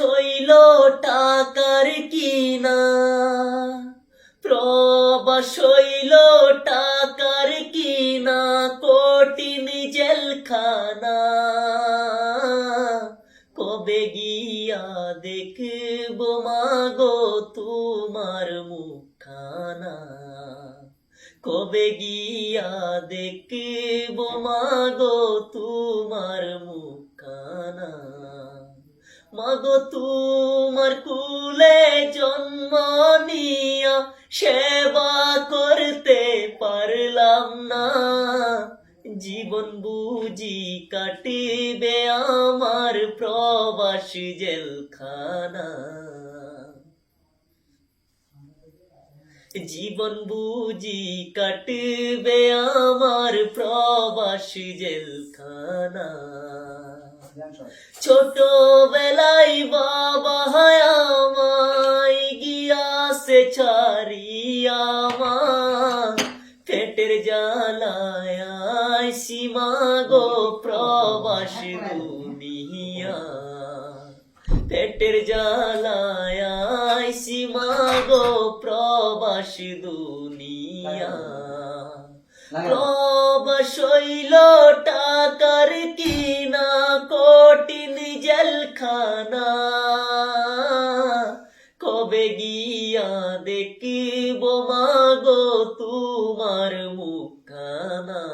হইল টাকার কিনা? প্রবাস হইল টাকার কিনা? কঠিন জেলখানা কবে গিয়া দেখব মাগো তোমার মুখানা কবে গিয়া দেখব মাগো তোমার মুখানা মাগো তোমার কুলে জন্ম নিয়া সেবা করতে পারলাম না। জীবন বুঝি কাটিবে আমার প্রবাসী জেলখানা। জীবন বুঝি কাটবে আমার প্রবাসী জেলখানা। ছোটবেলায় বাবা আমায় গিয়াছে ছাড়িয়া মা। পেটের জ্বালায় সীমা গো প্রবাসী দুনিয়া। পেটের জ্বালায় সীমা গো প্রবাসী দুনিয়া প্রবাসইল টাকার কিনা কঠিন জেলখানা কবে গিয়া দেখিব মাগো তোমার মুখানা